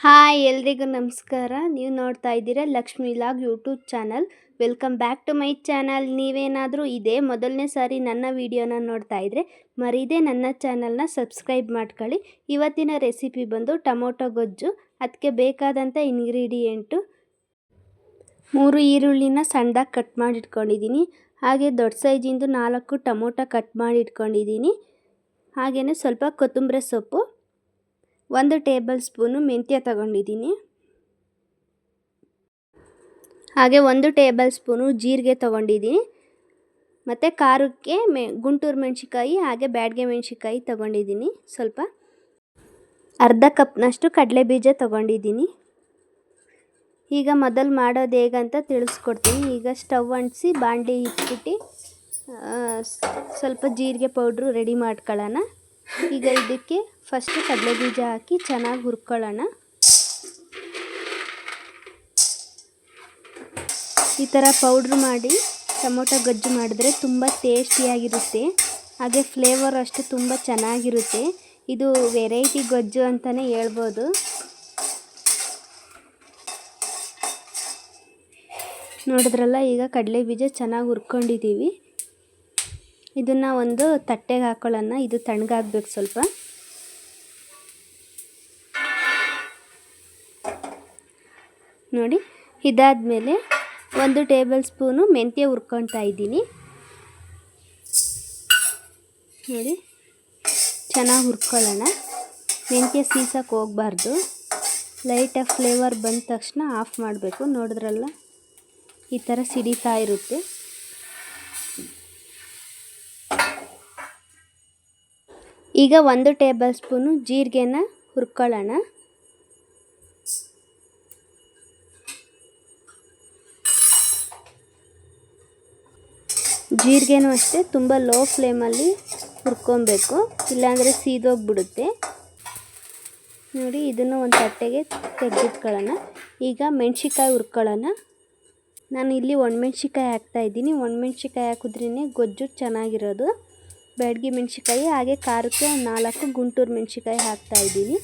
Hi, ಎಲ್ರಿಗೂ ನಮಸ್ಕಾರ. ನೀವು ನೋಡ್ತಾ ಇದ್ದೀರಾ Lakshmi log YouTube channel. Welcome back to my channel. ನೀವೇನಾದರೂ ಇದೇ ಮೊದಲನೇ ಸಾರಿ ನನ್ನ ವಿಡಿಯೋನ ನೋಡ್ತಾ ಇದ್ದರೆ ಮರೀದೆ ನನ್ನ ಚಾನಲ್ನ ಸಬ್ಸ್ಕ್ರೈಬ್ ಮಾಡ್ಕೊಳ್ಳಿ. ಇವತ್ತಿನ ರೆಸಿಪಿ ಬಂದು ಟೊಮೊಟೊ ಗೊಜ್ಜು ಅದಕ್ಕೆ ಬೇಕಾದಂಥ ಇಂಗ್ರೀಡಿಯೆಂಟು. ಮೂರು ಈರುಳ್ಳಿನ ಸಣ್ಣದಾಗಿ ಕಟ್ ಮಾಡಿ ಇಟ್ಕೊಂಡಿದ್ದೀನಿ ಹಾಗೆ ದೊಡ್ಡ ಸೈಜಿಂದು ನಾಲ್ಕು ಟೊಮೊಟೊ ಕಟ್ ಮಾಡಿ ಇಟ್ಕೊಂಡಿದ್ದೀನಿ ಹಾಗೆಯೇ ಸ್ವಲ್ಪ ಕೊತ್ತಂಬರಿ ಸೊಪ್ಪು ಒಂದು ಟೇಬಲ್ ಸ್ಪೂನು ಮೆಂತ್ಯ ತಗೊಂಡಿದ್ದೀನಿ. ಹಾಗೆ ಒಂದು ಟೇಬಲ್ ಸ್ಪೂನು ಜೀರಿಗೆ ತೊಗೊಂಡಿದ್ದೀನಿ. ಮತ್ತು ಖಾರಕ್ಕೆ ಮೆ, ಗುಂಟೂರು ಮೆಣಸಿಕಾಯಿ ಹಾಗೆ ಬ್ಯಾಡ್ಗೆ ಮೆಣಸಿಕಾಯಿ ತೊಗೊಂಡಿದ್ದೀನಿ ಸ್ವಲ್ಪ. ಅರ್ಧ ಕಪ್ನಷ್ಟು ಕಡಲೆ ಬೀಜ ತೊಗೊಂಡಿದ್ದೀನಿ. ಈಗ ಮೊದಲು ಮಾಡೋದು ಹೇಗಂತ ತಿಳಿಸ್ಕೊಡ್ತೀನಿ. ಈಗ ಸ್ಟವ್ ಅಂಟಿಸಿ ಬಾಂಡಿ ಇಟ್ಬಿಟ್ಟು ಸ್ವಲ್ಪ ಜೀರಿಗೆ ಪೌಡ್ರು ರೆಡಿ ಮಾಡ್ಕೊಳ್ಳೋಣ. ಈಗ ಇದಕ್ಕೆ ಫಸ್ಟು ಕಡಲೆ ಬೀಜ ಹಾಕಿ ಚೆನ್ನಾಗಿ ಹುರ್ಕೊಳ್ಳೋಣ. ಈ ಥರ ಪೌಡ್ರ್ ಮಾಡಿ ಟೊಮೊಟೊ ಗೊಜ್ಜು ಮಾಡಿದ್ರೆ ತುಂಬ ಟೇಸ್ಟಿಯಾಗಿರುತ್ತೆ ಹಾಗೆ ಫ್ಲೇವರ್ ಅಷ್ಟು ತುಂಬ ಚೆನ್ನಾಗಿರುತ್ತೆ. ಇದು ವೆರೈಟಿ ಗೊಜ್ಜು ಅಂತಲೇ ಹೇಳ್ಬೋದು. ನೋಡಿದ್ರಲ್ಲ, ಈಗ ಕಡಲೆ ಬೀಜ ಚೆನ್ನಾಗಿ ಹುರ್ಕೊಂಡಿದ್ದೀವಿ ಇದನ್ನು ಒಂದು ತಟ್ಟೆಗೆ ಹಾಕೊಳ್ಳೋಣ. ಇದು ತಣ್ಣಗಾಗಬೇಕು ಸ್ವಲ್ಪ. ನೋಡಿ, ಇದಾದಮೇಲೆ ಒಂದು ಟೇಬಲ್ ಸ್ಪೂನು ಮೆಂತ್ಯ ಹುರ್ಕೊಳ್ತಾ ಇದ್ದೀನಿ. ನೋಡಿ, ಚೆನ್ನಾಗಿ ಹುರ್ಕೊಳ್ಳೋಣ. ಮೆಂತ್ಯ ಸೀಸಕ್ಕೆ ಹೋಗಬಾರ್ದು. ಲೈಟಾಗಿ ಫ್ಲೇವರ್ ಬಂದ ತಕ್ಷಣ ಆಫ್ ಮಾಡಬೇಕು. ನೋಡಿದ್ರಲ್ಲ, ಈ ಥರ ಸಿಡಿತಾ ಇರುತ್ತೆ. ಈಗ ಒಂದು ಟೇಬಲ್ ಸ್ಪೂನು ಜೀರಿಗೆನ ಹುರ್ಕೊಳ್ಳೋಣ. ಜೀರಿಗೆನೂ ಅಷ್ಟೇ, ತುಂಬ ಲೋ ಫ್ಲೇಮಲ್ಲಿ ಹುರ್ಕೊಬೇಕು. ಇಲ್ಲಾಂದರೆ ಸೀದೋಗಿಬಿಡುತ್ತೆ. ನೋಡಿ, ಇದನ್ನು ಒಂದು ತಟ್ಟೆಗೆ ತೆಗೆದಿಟ್ಕೊಳ್ಳೋಣ. ಈಗ ಮೆಣ್ಸಿಕಾಯಿ ಹುರ್ಕೊಳ್ಳೋಣ. ನಾನು ಇಲ್ಲಿ ಒಣಮೆಣ್ಸಿಕಾಯಿ ಹಾಕ್ತಾಯಿದ್ದೀನಿ ಒಣಮೆಣ್ಸಿಕಾಯಿ ಹಾಕಿದ್ರೇ ಗೊಜ್ಜು ಚೆನ್ನಾಗಿರೋದು. ಬ್ಯಾಡಗಿ ಮೆಣಸಿಕಾಯಿ ಹಾಗೆ ಖಾರಕ್ಕೆ ನಾಲ್ಕು ಗುಂಟೂರು ಮೆಣಸಿಕಾಯಿ ಹಾಕ್ತಾಯಿದ್ದೀನಿ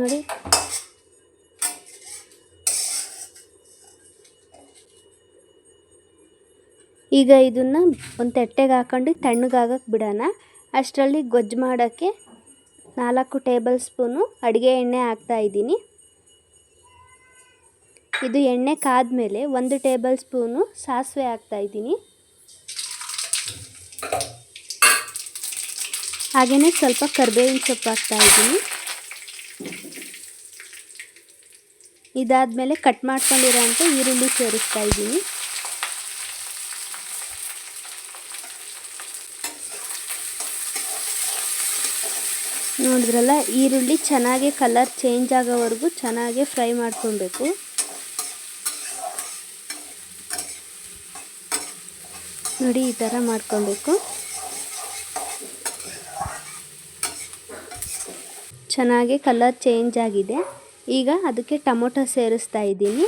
ನೋಡಿ. ಈಗ ಇದನ್ನು ಒಂದು ತಟ್ಟೆಗೆ ಹಾಕೊಂಡು ತಣ್ಣಗಾಗಕ್ಕೆ ಬಿಡೋಣ. ಅಷ್ಟರಲ್ಲಿ ಗೊಜ್ಜು ಮಾಡೋಕ್ಕೆ ನಾಲ್ಕು ಟೇಬಲ್ ಸ್ಪೂನು ಅಡುಗೆ ಎಣ್ಣೆ ಹಾಕ್ತಾಯಿದ್ದೀನಿ ಇದು ಎಣ್ಣೆ ಕಾದ ಮೇಲೆ ಒಂದು ಟೇಬಲ್ ಸ್ಪೂನು ಸಾಸಿವೆ ಹಾಕ್ತಾಯಿದ್ದೀನಿ ಹಾಗೆಯೇ ಸ್ವಲ್ಪ ಕರಿಬೇವಿನ ಸೊಪ್ಪು ಹಾಕ್ತಾ ಇದ್ದೀನಿ. ಇದಾದಮೇಲೆ ಕಟ್ ಮಾಡ್ಕೊಂಡಿರೋ ಅಂಥ ಈರುಳ್ಳಿ ಸೇರಿಸ್ತಾ ಇದ್ದೀನಿ. ನೋಡಿದ್ರಲ್ಲ, ಈರುಳ್ಳಿ ಚೆನ್ನಾಗಿ ಕಲರ್ ಚೇಂಜ್ ಆಗೋವರೆಗೂ ಚೆನ್ನಾಗಿ ಫ್ರೈ ಮಾಡ್ಕೊಬೇಕು ನೋಡಿ ಈ ಥರ ಮಾಡ್ಕೊಬೇಕು. ಚೆನ್ನಾಗಿ ಕಲರ್ ಚೇಂಜ್ ಆಗಿದೆ. ಈಗ ಅದಕ್ಕೆ ಟೊಮೊಟೊ ಸೇರಿಸ್ತಾ ಇದ್ದೀನಿ.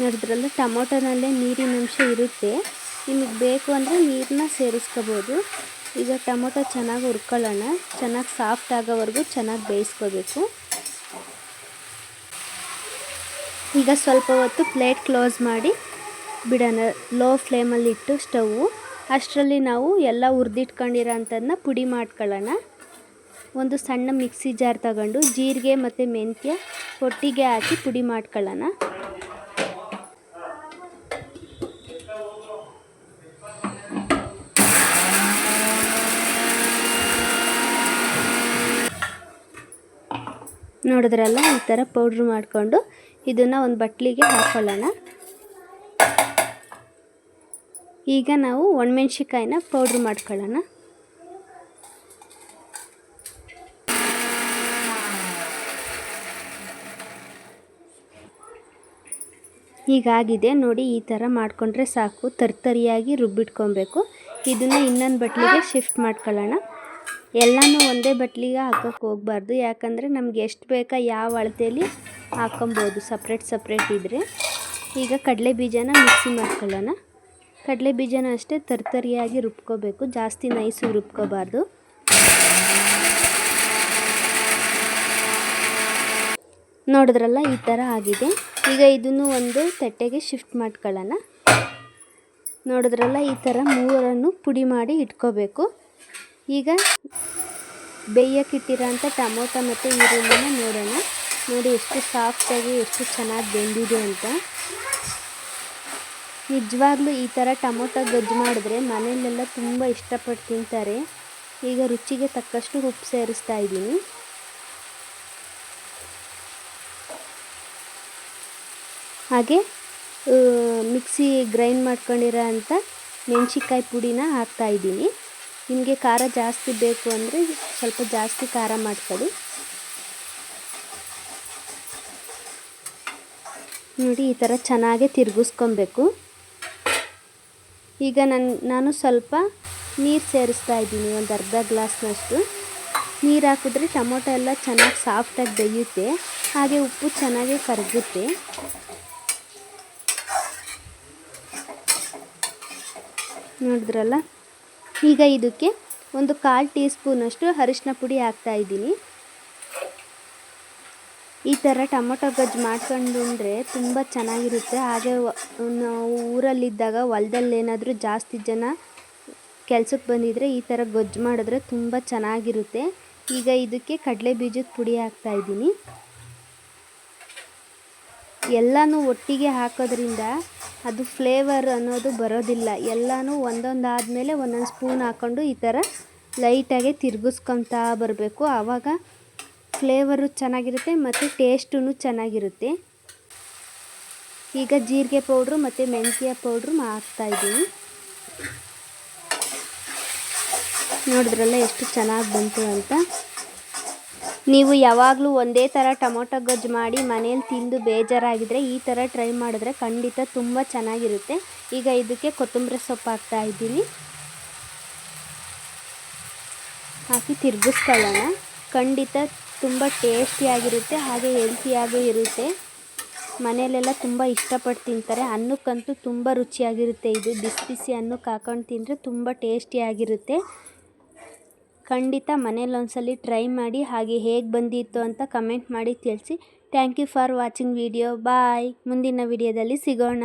ನೋಡಿದ್ರಲ್ಲ, ಟೊಮೊಟೊನಲ್ಲೇ ನೀರಿನ ಅಂಶ ಇರುತ್ತೆ. ನಿಮಗೆ ಬೇಕು ಅಂದರೆ ನೀರನ್ನ ಸೇರಿಸ್ಕೋಬೋದು. ಈಗ ಟೊಮೊಟೊ ಚೆನ್ನಾಗಿ ಹುರ್ಕೊಳ್ಳೋಣ. ಚೆನ್ನಾಗಿ ಸಾಫ್ಟ್ ಆಗೋವರೆಗೂ ಚೆನ್ನಾಗಿ ಬೇಯಿಸ್ಕೋಬೇಕು. ಈಗ ಸ್ವಲ್ಪ ಹೊತ್ತು ಪ್ಲೇಟ್ ಕ್ಲೋಸ್ ಮಾಡಿ ಬಿಡೋಣ ಲೋ ಫ್ಲೇಮಲ್ಲಿ ಇಟ್ಟು ಸ್ಟವ್ವು ಅಷ್ಟರಲ್ಲಿ ನಾವು ಎಲ್ಲ ಹುರಿದಿಟ್ಕೊಂಡಿರೋ ಅಂಥದ್ದನ್ನ ಪುಡಿ ಮಾಡ್ಕೊಳ್ಳೋಣ. ಒಂದು ಸಣ್ಣ ಮಿಕ್ಸಿ ಜಾರ್ ತಗೊಂಡು ಜೀರಿಗೆ ಮತ್ತು ಮೆಂತ್ಯ ಒಟ್ಟಿಗೆ ಹಾಕಿ ಪುಡಿ ಮಾಡ್ಕೊಳ್ಳೋಣ. ನೋಡಿದ್ರಲ್ಲ ಈ ಥರ ಪೌಡ್ರ್ ಮಾಡಿಕೊಂಡು ಇದನ್ನು ಒಂದು ಬಟ್ಲಿಗೆ ಹಾಕ್ಕೊಳ್ಳೋಣ ಈಗ ನಾವು ಒಣಮೆಣ್ಸಿಕಾಯಿನ ಪೌಡ್ರ್ ಮಾಡ್ಕೊಳ್ಳೋಣ. ಹೀಗಾಗಿದೆ ನೋಡಿ ಈ ಥರ ಮಾಡಿಕೊಂಡ್ರೆ ಸಾಕು. ತರ್ತರಿಯಾಗಿ ರುಬ್ಬಿಟ್ಕೊಬೇಕು. ಇದನ್ನು ಇನ್ನೊಂದು ಬಟ್ಲಿಗೆ ಶಿಫ್ಟ್ ಮಾಡ್ಕೊಳ್ಳೋಣ. ಎಲ್ಲನೂ ಒಂದೇ ಬಟ್ಲಿಗೆ ಹಾಕೋಕ್ಕೆ ಹೋಗಬಾರ್ದು. ಯಾಕಂದರೆ ನಮ್ಗೆ ಎಷ್ಟು ಬೇಕಾ ಯಾವ ಅಳತೆಯಲ್ಲಿ ಹಾಕೊಬೋದು ಸಪ್ರೇಟ್ ಸಪ್ರೇಟ್ ಇದ್ದರೆ ಈಗ ಕಡಲೆ ಬೀಜನ ಮಿಕ್ಸಿ ಮಾಡ್ಕೊಳ್ಳೋಣ. ಕಡಲೆ ಬೀಜನ ಅಷ್ಟೇ ತರ್ತರಿಯಾಗಿ ರುಬ್ಕೋಬೇಕು. ಜಾಸ್ತಿ ನೈಸು ರುಬ್ಕೋಬಾರ್ದು. ನೋಡಿದ್ರಲ್ಲ, ಈ ಥರ ಆಗಿದೆ. ಈಗ ಇದನ್ನು ಒಂದು ತಟ್ಟೆಗೆ ಶಿಫ್ಟ್ ಮಾಡ್ಕೊಳ್ಳೋಣ. ನೋಡಿದ್ರಲ್ಲ, ಈ ಥರ ಮೂರನ್ನು ಪುಡಿ ಮಾಡಿ ಇಟ್ಕೋಬೇಕು. ಈಗ ಬೇಯಕ್ಕಿಟ್ಟಿರೋಂಥ ಟೊಮೊಟೊ ಮತ್ತು ಈರುಳ್ಳಿನ ನೋಡೋಣ. ನೋಡಿ, ಎಷ್ಟು ಸಾಫ್ಟಾಗಿ, ಎಷ್ಟು ಚೆನ್ನಾಗಿ ಬೆಂದಿದೆ ಅಂತ. ನಿಜವಾಗ್ಲೂ ಈ ಥರ ಟೊಮೊಟೊ ಗೊಜ್ಜು ಮಾಡಿದ್ರೆ ಮನೆಯಲ್ಲೆಲ್ಲ ತುಂಬ ಇಷ್ಟಪಟ್ಟು ತಿಂತಾರೆ. ಈಗ ರುಚಿಗೆ ತಕ್ಕಷ್ಟು ಉಪ್ಪು ಸೇರಿಸ್ತಾ ಇದ್ದೀನಿ. ಹಾಗೆ ಮಿಕ್ಸಿ ಗ್ರೈಂಡ್ ಮಾಡ್ಕೊಂಡಿರೋ ಅಂಥ ಮೆಣಸಿನ್ಕಾಯಿ ಪುಡಿನ ಹಾಕ್ತಾ ಇದ್ದೀನಿ. ನಿಮಗೆ ಖಾರ ಜಾಸ್ತಿ ಬೇಕು ಅಂದರೆ ಸ್ವಲ್ಪ ಜಾಸ್ತಿ ಖಾರ ಮಾಡ್ಕೊಳ್ಳಿ. ನೋಡಿ, ಈ ಥರ ಚೆನ್ನಾಗೆ ತಿರುಗಿಸ್ಕೊಬೇಕು. ಈಗ ನನ್ನ ನಾನು ಸ್ವಲ್ಪ ನೀರು ಸೇರಿಸ್ತಾ ಇದ್ದೀನಿ, ಒಂದು ಅರ್ಧ ಗ್ಲಾಸ್ನಷ್ಟು. ನೀರು ಹಾಕಿದ್ರೆ ಟೊಮೊಟೊ ಎಲ್ಲ ಚೆನ್ನಾಗಿ ಸಾಫ್ಟಾಗಿ ಬೇಯುತ್ತೆ. ಹಾಗೆ ಉಪ್ಪು ಚೆನ್ನಾಗಿ ಕರಗುತ್ತೆ. ನೋಡಿದ್ರಲ್ಲ? ಈಗ ಇದಕ್ಕೆ ಒಂದು ಕಾಲು ಟೀ ಸ್ಪೂನಷ್ಟು ಅರಿಶಿನ ಪುಡಿ ಹಾಕ್ತಾ ಇದ್ದೀನಿ. ಈ ಥರ ಟೊಮೊಟೊ ಗೊಜ್ಜು ಮಾಡ್ಕೊಂಡು ಉಂಡ್ರೆ ತುಂಬ ಚೆನ್ನಾಗಿರುತ್ತೆ. ಹಾಗೆ ನಾವು ಊರಲ್ಲಿದ್ದಾಗ ಹೊಲ್ದಲ್ಲಿ ಏನಾದರೂ ಜಾಸ್ತಿ ಜನ ಕೆಲ್ಸಕ್ಕೆ ಬಂದಿದ್ದರೆ ಈ ಥರ ಗೊಜ್ಜು ಮಾಡಿದ್ರೆ ತುಂಬ ಚೆನ್ನಾಗಿರುತ್ತೆ. ಈಗ ಇದಕ್ಕೆ ಕಡಲೆ ಬೀಜದ ಪುಡಿ ಹಾಕ್ತಾ ಇದ್ದೀನಿ. ಎಲ್ಲನೂ ಒಟ್ಟಿಗೆ ಹಾಕೋದ್ರಿಂದ ಅದು ಫ್ಲೇವರ್ ಅನ್ನೋದು ಬರೋದಿಲ್ಲ. ಎಲ್ಲನೂ ಒಂದೊಂದು ಆದಮೇಲೆ ಒಂದೊಂದು ಸ್ಪೂನ್ ಹಾಕ್ಕೊಂಡು ಈ ಥರ ಲೈಟಾಗೆ ತಿರುಗಿಸ್ಕೊತಾ ಬರಬೇಕು. ಆವಾಗ ಫ್ಲೇವರು ಚೆನ್ನಾಗಿರುತ್ತೆ ಮತ್ತು ಟೇಸ್ಟೂ ಚೆನ್ನಾಗಿರುತ್ತೆ. ಈಗ ಜೀರಿಗೆ ಪೌಡ್ರು ಮತ್ತು ಮೆಂತ್ಯ ಪೌಡ್ರು ಹಾಕ್ತಾಯಿದ್ದೀನಿ ನೋಡಿದ್ರಲ್ಲ ಎಷ್ಟು ಚೆನ್ನಾಗಿ ಬಂತು ಅಂತ. ನೀವು ಯಾವಾಗಲೂ ಒಂದೇ ಥರ ಟೊಮೊಟೊ ಗೊಜ್ಜು ಮಾಡಿ ಮನೇಲಿ ತಿಂದು ಬೇಜಾರಾಗಿದ್ರೆ ಈ ಥರ ಟ್ರೈ ಮಾಡಿದ್ರೆ ಖಂಡಿತ ತುಂಬ ಚೆನ್ನಾಗಿರುತ್ತೆ. ಈಗ ಇದಕ್ಕೆ ಕೊತ್ತಂಬರಿ ಸೊಪ್ಪು ಹಾಕ್ತಾ ಇದ್ದೀನಿ. ಹಾಕಿ ತಿರುಗಿಸ್ಕೊಳ್ಳೋಣ. ಖಂಡಿತ ತುಂಬ ಟೇಸ್ಟಿಯಾಗಿರುತ್ತೆ, ಹಾಗೆ ಹೆಲ್ತಿಯಾಗೂ ಇರುತ್ತೆ. ಮನೆಯಲ್ಲೆಲ್ಲ ತುಂಬ ಇಷ್ಟಪಟ್ಟು ತಿಂತಾರೆ. ಅನ್ನಕ್ಕಂತೂ ತುಂಬ ರುಚಿಯಾಗಿರುತ್ತೆ ಇದು. ಬಿಸಿ ಬಿಸಿ ಅನ್ನಕ್ಕೆ ಹಾಕೊಂಡು ತಿಂದರೆ ತುಂಬ ಟೇಸ್ಟಿಯಾಗಿರುತ್ತೆ. ಖಂಡಿತ ಮನೇಲಿ ಒಂದ್ಸಲಿ ಟ್ರೈ ಮಾಡಿ, ಹಾಗೆ ಹೇಗೆ ಬಂದಿತ್ತು ಅಂತ ಕಮೆಂಟ್ ಮಾಡಿ ತಿಳಿಸಿ. Thank you for watching video. Bye. ಮುಂದಿನ ವಿಡಿಯೋದಲ್ಲಿ ಸಿಗೋಣ.